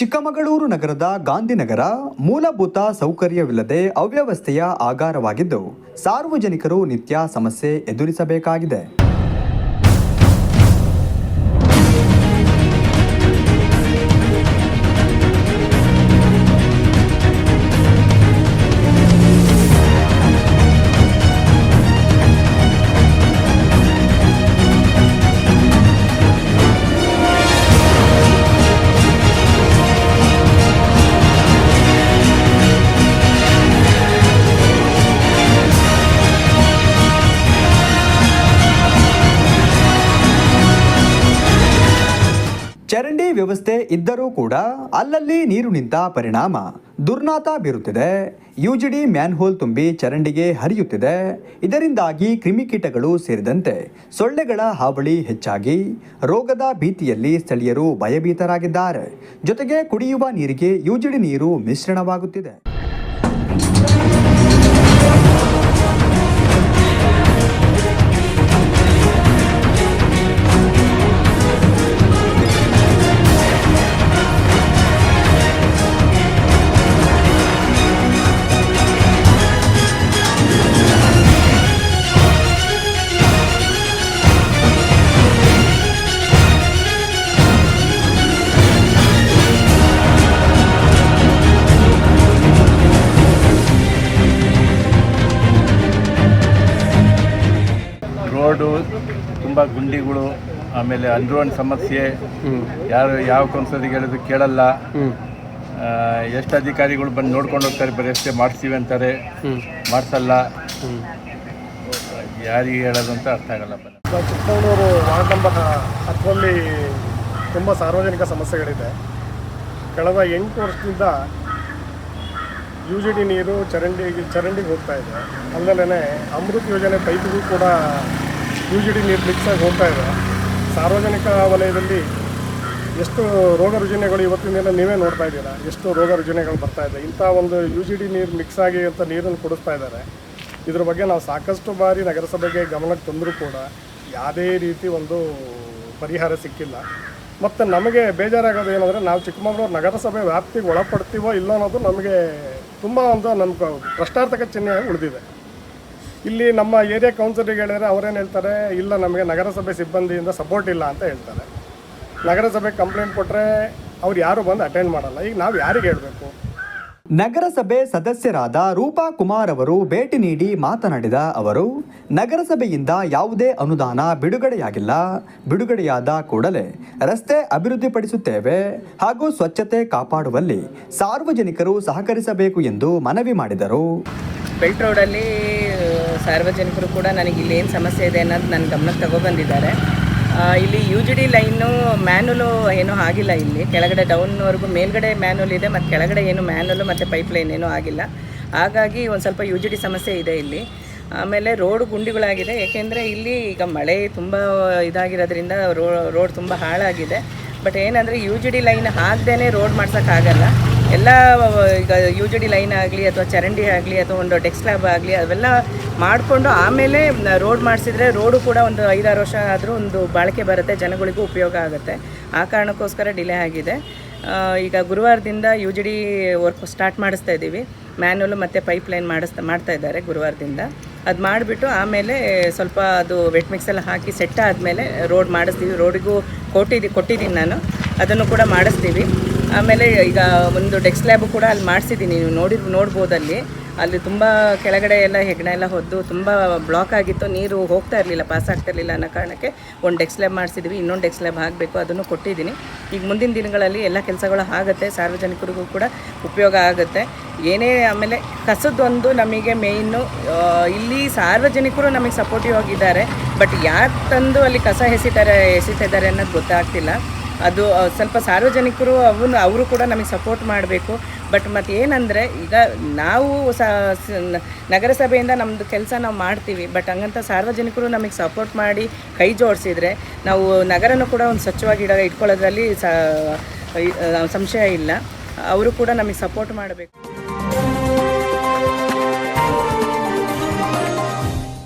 ಚಿಕ್ಕಮಗಳೂರು ನಗರದ ಗಾಂಧಿನಗರ ಮೂಲಭೂತ ಸೌಕರ್ಯವಿಲ್ಲದೆ ಅವ್ಯವಸ್ಥೆಯ ಆಗಾರವಾಗಿದ್ದು ಸಾರ್ವಜನಿಕರು ನಿತ್ಯ ಸಮಸ್ಯೆ ಎದುರಿಸಬೇಕಾಗಿದೆ. ಚರಂಡಿ ವ್ಯವಸ್ಥೆ ಇದ್ದರೂ ಕೂಡ ಅಲ್ಲಲ್ಲಿ ನೀರು ನಿಂತ ಪರಿಣಾಮ ದುರ್ನಾತ ಬೀರುತ್ತಿದೆ. ಯುಜಿಡಿ ಮ್ಯಾನ್ಹೋಲ್ ತುಂಬಿ ಚರಂಡಿಗೆ ಹರಿಯುತ್ತಿದೆ. ಇದರಿಂದಾಗಿ ಕ್ರಿಮಿಕೀಟಗಳು ಸೇರಿದಂತೆ ಸೊಳ್ಳೆಗಳ ಹಾವಳಿ ಹೆಚ್ಚಾಗಿ ರೋಗದ ಭೀತಿಯಲ್ಲಿ ಸ್ಥಳೀಯರು ಭಯಭೀತರಾಗಿದ್ದಾರೆ. ಜೊತೆಗೆ ಕುಡಿಯುವ ನೀರಿಗೆ ಯುಜಿಡಿ ನೀರು ಮಿಶ್ರಣವಾಗುತ್ತಿದೆ. ರೋಡು ತುಂಬ ಗುಂಡಿಗಳು ಆಮೇಲೆ ಅಂದ್ರೋನ್ ಸಮಸ್ಯೆ. ಯಾರು ಯಾವ ಕೌನ್ಸಿಲಿಗೆ ಹೇಳಿದ್ರು ಕೇಳಲ್ಲ. ಎಷ್ಟು ಅಧಿಕಾರಿಗಳು ಬಂದು ನೋಡ್ಕೊಂಡು ಹೋಗ್ತಾರೆ ಬರೀ ಅಷ್ಟೇ ಮಾಡಿಸ್ತೀವಿ ಅಂತಾರೆ. ಮಾಡಿಸಲ್ಲ. ಯಾರಿಗೆ ಹೇಳೋದು ಅಂತ ಅರ್ಥ ಆಗಲ್ಲ ಚಿಕ್ಕಮಗಳೂರು ವಾರ್ಡ್ ನಂಬರ್ ಹತ್ತರಲ್ಲಿ ತುಂಬ ಸಾರ್ವಜನಿಕ ಸಮಸ್ಯೆಗಳಿದೆ. ಕಳೆದ ಎಂಟು ವರ್ಷದಿಂದ ಯು ಜಿ ಡಿ ನೀರು ಚರಂಡಿ ಚರಂಡಿಗೆ ಹೋಗ್ತಾ ಇದೆ. ಅಲ್ಲದೇ ಅಮೃತ್ ಯೋಜನೆ ಪೈಪ್ಗೂ ಕೂಡ ಯು ಜಿ ಡಿ ನೀರು ಮಿಕ್ಸ್ ಆಗಿ ಹೋಗ್ತಾ ಇದೆ. ಸಾರ್ವಜನಿಕ ವಲಯದಲ್ಲಿ ಎಷ್ಟು ರೋಗ ರುಜಿನಗಳು ಇವತ್ತಿನ ದಿನ ನೀವೇ ನೋಡ್ತಾ ಇದ್ದೀರಾ? ಎಷ್ಟು ರೋಗ ರುಜಿನಗಳು ಬರ್ತಾ ಇದೆ? ಇಂಥ ಒಂದು ಯು ಜಿ ಡಿ ನೀರು ಮಿಕ್ಸ್ ಆಗಿ ಅಂತ ನೀರನ್ನು ಕೊಡಿಸ್ತಾ ಇದ್ದಾರೆ. ಇದ್ರ ಬಗ್ಗೆ ನಾವು ಸಾಕಷ್ಟು ಬಾರಿ ನಗರಸಭೆಗೆ ಗಮನಕ್ಕೆ ತಂದರೂ ಕೂಡ ಯಾವುದೇ ರೀತಿ ಒಂದು ಪರಿಹಾರ ಸಿಕ್ಕಿಲ್ಲ. ಮತ್ತು ನಮಗೆ ಬೇಜಾರಾಗೋದು ಏನಂದರೆ ನಾವು ಚಿಕ್ಕಮಗಳೂರು ನಗರಸಭೆ ವ್ಯಾಪ್ತಿಗೆ ಒಳಪಡ್ತೀವೋ ಇಲ್ಲ ಅನ್ನೋದು ನಮಗೆ ತುಂಬ ಒಂದು ನಮ್ಗೆ ಪ್ರಶ್ನಾರ್ಥಕ ಚಿಹ್ನೆಯಾಗಿ ಉಳಿದಿದೆ. ಇಲ್ಲಿ ನಮ್ಮ ಏರಿಯಾ ಕೌನ್ಸಿಲಿಗೆ ಹೇಳಿದರೆ ಅವ್ರೇನು ಹೇಳ್ತಾರೆ ಇಲ್ಲ ನಮಗೆ ನಗರಸಭೆ ಸಿಬ್ಬಂದಿಯಿಂದ ಸಪೋರ್ಟ್ ಇಲ್ಲ ಅಂತ ಹೇಳ್ತಾರೆ. ನಗರಸಭೆ ಕಂಪ್ಲೇಂಟ್ ಕೊಟ್ಟರೆ ಅವ್ರು ಯಾರು ಬಂದು ಅಟೆಂಡ್ ಮಾಡಲ್ಲ. ಈಗ ನಾವು ಯಾರಿಗೆ ಹೇಳಬೇಕು? ನಗರಸಭೆ ಸದಸ್ಯರಾದ ರೂಪಾ ಕುಮಾರ್ ಅವರು ಭೇಟಿ ನೀಡಿ ಮಾತನಾಡಿದ ಅವರು ನಗರಸಭೆಯಿಂದ ಯಾವುದೇ ಅನುದಾನ ಬಿಡುಗಡೆಯಾಗಿಲ್ಲ. ಬಿಡುಗಡೆಯಾದ ಕೂಡಲೇ ರಸ್ತೆ ಅಭಿವೃದ್ಧಿಪಡಿಸುತ್ತೇವೆ ಹಾಗೂ ಸ್ವಚ್ಛತೆ ಕಾಪಾಡುವಲ್ಲಿ ಸಾರ್ವಜನಿಕರು ಸಹಕರಿಸಬೇಕು ಎಂದು ಮನವಿ ಮಾಡಿದರು. ಬೆಲ್ಟ್ ರೋಡಲ್ಲಿ ಸಾರ್ವಜನಿಕರು ಕೂಡ ನನಗೆ ಇಲ್ಲಿ ಏನು ಸಮಸ್ಯೆ ಇದೆ ಅನ್ನೋದು ನನ್ನ ಗಮನಕ್ಕೆ ತಗೊಬಂದಿದ್ದಾರೆ. ಇಲ್ಲಿ U G D line manual ಏನೂ ಆಗಿಲ್ಲ ಇಲ್ಲಿ. ಕೆಳಗಡೆ ಡೌನ್ವರೆಗೂ ಮೇಲ್ಗಡೆ ಮ್ಯಾನುಲ್ ಇದೆ, ಮತ್ತು ಕೆಳಗಡೆ ಏನು ಮ್ಯಾನುಲು ಮತ್ತು ಪೈಪ್ ಲೈನ್ ಏನೂ ಆಗಿಲ್ಲ. ಹಾಗಾಗಿ ಒಂದು ಸ್ವಲ್ಪ ಯು ಜಿ ಡಿ ಸಮಸ್ಯೆ ಇದೆ ಇಲ್ಲಿ. ಆಮೇಲೆ ರೋಡ್ ಗುಂಡಿಗಳಾಗಿದೆ, ಏಕೆಂದರೆ ಇಲ್ಲಿ ಈಗ ಮಳೆ ತುಂಬ ಇದಾಗಿರೋದ್ರಿಂದ ರೋಡ್ ತುಂಬ ಹಾಳಾಗಿದೆ. ಬಟ್ ಏನಂದರೆ ಯು ಜಿ ಡಿ ಲೈನ್ ಹಾಕ್ದೇ ರೋಡ್ ಮಾಡ್ಸೋಕ್ಕಾಗಲ್ಲ. ಎಲ್ಲ, ಈಗ ಯು ಜಿ ಡಿ ಲೈನ್ ಆಗಲಿ ಅಥವಾ ಚರಂಡಿ ಆಗಲಿ ಅಥವಾ ಒಂದು ಡೆಕ್ಸ್ ಲ್ಯಾಬ್ ಆಗಲಿ ಅವೆಲ್ಲ ಮಾಡಿಕೊಂಡು ಆಮೇಲೆ ರೋಡ್ ಮಾಡಿಸಿದರೆ ರೋಡು ಕೂಡ ಒಂದು ಐದಾರು ವರ್ಷ ಆದರೂ ಒಂದು ಬಾಳಿಕೆ ಬರುತ್ತೆ, ಜನಗಳಿಗೂ ಉಪಯೋಗ ಆಗುತ್ತೆ. ಆ ಕಾರಣಕ್ಕೋಸ್ಕರ ಡಿಲೇ ಆಗಿದೆ. ಈಗ ಗುರುವಾರದಿಂದ U G D work start ಮಾಡಿಸ್ತಾ ಇದ್ದೀವಿ. ಮ್ಯಾನ್ಯಲು ಮತ್ತು ಪೈಪ್ ಲೈನ್ ಮಾಡಿಸ್ತಾ, ಮಾಡ್ತಾ ಇದ್ದಾರೆ ಗುರುವಾರದಿಂದ. ಅದು ಮಾಡಿಬಿಟ್ಟು ಆಮೇಲೆ ಸ್ವಲ್ಪ ಅದು ವೆಟ್ ಮಿಕ್ಸೆಲ್ಲ ಹಾಕಿ ಸೆಟ್ ಆದಮೇಲೆ ರೋಡ್ ಮಾಡಿಸ್ತೀವಿ. ರೋಡಿಗೂ ಕೊಟ್ಟಿದ್ದು ಕೊಟ್ಟಿದ್ದೀನಿ ನಾನು. ಅದನ್ನು ಕೂಡ ಮಾಡಿಸ್ತೀವಿ. ಆಮೇಲೆ ಈಗ ಒಂದು ಡೆಕ್ಸ್ ಲ್ಯಾಬ್ ಕೂಡ ಅಲ್ಲಿ ಮಾಡಿಸಿದ್ದೀನಿ. ನೀವು ನೋಡಿ ನೋಡ್ಬೋದು ಅಲ್ಲಿ ಅಲ್ಲಿ ತುಂಬ ಕೆಳಗಡೆ ಎಲ್ಲ ಹೆಗ್ಣ ಎಲ್ಲ ಹೊದ್ದು ತುಂಬ ಬ್ಲಾಕ್ ಆಗಿತ್ತು. ನೀರು ಹೋಗ್ತಾ ಇರಲಿಲ್ಲ ಪಾಸ್ ಆಗ್ತಾ ಇರಲಿಲ್ಲ ಅನ್ನೋ ಕಾರಣಕ್ಕೆ ಒಂದು ಡೆಕ್ಸ್ ಲ್ಯಾಬ್ ಮಾಡಿಸಿದ್ವಿ. ಇನ್ನೊಂದು ಡೆಕ್ಸ್ ಲ್ಯಾಬ್ ಆಗಬೇಕು ಅದನ್ನು ಕೊಟ್ಟಿದ್ದೀನಿ. ಈಗ ಮುಂದಿನ ದಿನಗಳಲ್ಲಿ ಎಲ್ಲ ಕೆಲಸಗಳು ಆಗುತ್ತೆ. ಸಾರ್ವಜನಿಕರಿಗೂ ಕೂಡ ಉಪಯೋಗ ಆಗುತ್ತೆ. ಏನೇ ಆಮೇಲೆ ಕಸದೊಂದು ನಮಗೆ ಮೇಯ್ನು ಇಲ್ಲಿ ಸಾರ್ವಜನಿಕರು ನಮಗೆ ಸಪೋರ್ಟಿವ್ ಆಗಿದ್ದಾರೆ. ಬಟ್ ಯಾರು ತಂದು ಅಲ್ಲಿ ಕಸ ಎಸಿತಾರೆ ಎಸಿತಿದ್ದಾರೆ ಅನ್ನೋದು ಗೊತ್ತಾಗ್ತಿಲ್ಲ. ಅದು ಸ್ವಲ್ಪ ಸಾರ್ವಜನಿಕರು ಅವನು, ಅವರು ಕೂಡ ನಮಗೆ ಸಪೋರ್ಟ್ ಮಾಡಬೇಕು. ಬಟ್ ಮತ್ತು ಏನಂದರೆ, ಈಗ ನಾವು ಸ ನಗರಸಭೆಯಿಂದ ನಮ್ಮದು ಕೆಲಸ ನಾವು ಮಾಡ್ತೀವಿ. ಬಟ್ ಹಂಗಂತ ಸಾರ್ವಜನಿಕರು ನಮಗೆ ಸಪೋರ್ಟ್ ಮಾಡಿ ಕೈ ಜೋಡಿಸಿದರೆ, ನಾವು ನಗರನೂ ಕೂಡ ಒಂದು ಸ್ವಚ್ಛವಾಗಿ ಇಡ ಇಟ್ಕೊಳ್ಳೋದ್ರಲ್ಲಿ ಸಂಶಯ ಇಲ್ಲ. ಅವರು ಕೂಡ ನಮಗೆ ಸಪೋರ್ಟ್ ಮಾಡಬೇಕು.